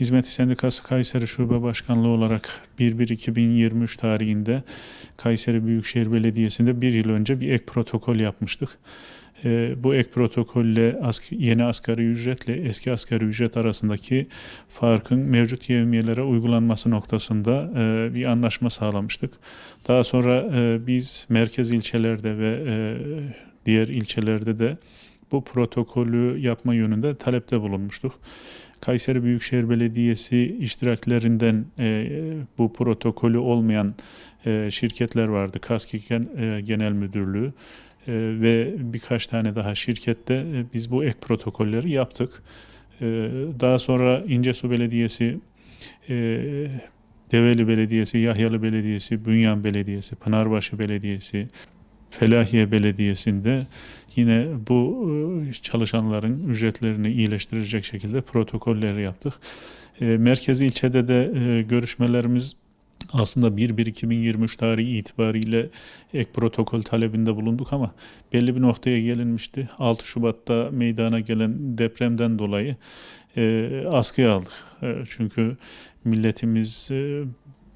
Hizmet Sendikası Kayseri Şube Başkanlığı olarak 1-1-2023 tarihinde Kayseri Büyükşehir Belediyesi'nde bir yıl önce bir ek protokol yapmıştık. Ee, bu ek protokolle yeni asgari ücretle eski asgari ücret arasındaki farkın mevcut yevmiyelere uygulanması noktasında e, bir anlaşma sağlamıştık. Daha sonra e, biz merkez ilçelerde ve e, diğer ilçelerde de bu protokolü yapma yönünde talepte bulunmuştuk. Kayseri Büyükşehir Belediyesi iştiraklerinden e, bu protokolü olmayan e, şirketler vardı. KASK Gen- e, Genel Müdürlüğü e, ve birkaç tane daha şirkette e, biz bu ek protokolleri yaptık. E, daha sonra İncesu Belediyesi, e, Develi Belediyesi, Yahyalı Belediyesi, Bünyan Belediyesi, Pınarbaşı Belediyesi, Felahiye Belediyesi'nde yine bu e, çalışanların ücretlerini iyileştirecek şekilde protokolleri yaptık. E, Merkez ilçede de e, görüşmelerimiz aslında 1-1-2023 tarihi itibariyle ek protokol talebinde bulunduk ama belli bir noktaya gelinmişti. 6 Şubat'ta meydana gelen depremden dolayı askıya aldık. Çünkü milletimiz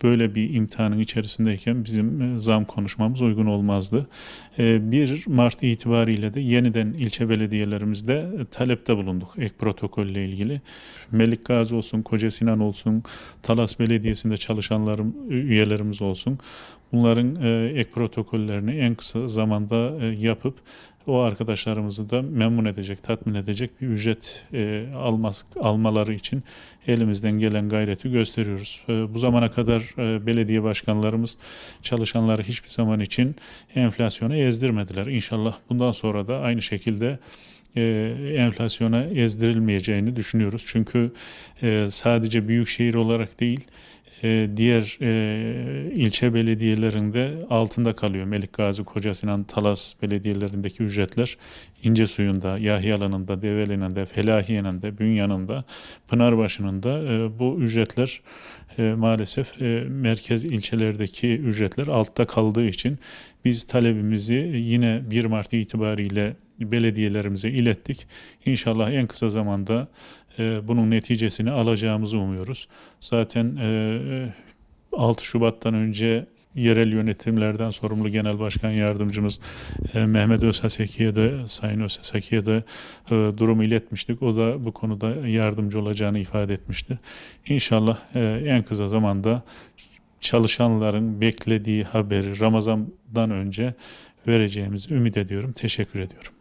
böyle bir imtihanın içerisindeyken bizim e, zam konuşmamız uygun olmazdı. E, 1 Mart itibariyle de yeniden ilçe belediyelerimizde e, talepte bulunduk ek protokolle ilgili. Melik Gazi olsun, Koca Sinan olsun, Talas Belediyesi'nde çalışanlarım, üyelerimiz olsun. Bunların e, ek protokollerini en kısa zamanda e, yapıp o arkadaşlarımızı da memnun edecek, tatmin edecek bir ücret e, almaz, almaları için elimizden gelen gayreti gösteriyoruz. E, bu zamana kadar e, belediye başkanlarımız çalışanları hiçbir zaman için enflasyona ezdirmediler. İnşallah bundan sonra da aynı şekilde e, enflasyona ezdirilmeyeceğini düşünüyoruz. Çünkü e, sadece büyük şehir olarak değil, e, diğer e, ilçe belediyelerinde altında kalıyor. Melik Gazi, Koca Sinan, Talas belediyelerindeki ücretler İnce Suyu'nda, Yahyalı'nın da, Develi'nin de, Felahiye'nin de, Bünyan'ın da, Pınarbaşı'nın da e, bu ücretler e, maalesef e, merkez ilçelerdeki ücretler altta kaldığı için biz talebimizi yine 1 Mart itibariyle belediyelerimize ilettik. İnşallah en kısa zamanda e, bunun neticesini alacağımızı umuyoruz. Zaten e, 6 Şubat'tan önce yerel yönetimlerden sorumlu Genel Başkan Yardımcımız e, Mehmet Özhaseki'ye de Sayın Özhaseki'ye de e, durumu iletmiştik. O da bu konuda yardımcı olacağını ifade etmişti. İnşallah e, en kısa zamanda çalışanların beklediği haberi Ramazan'dan önce vereceğimizi ümit ediyorum. Teşekkür ediyorum.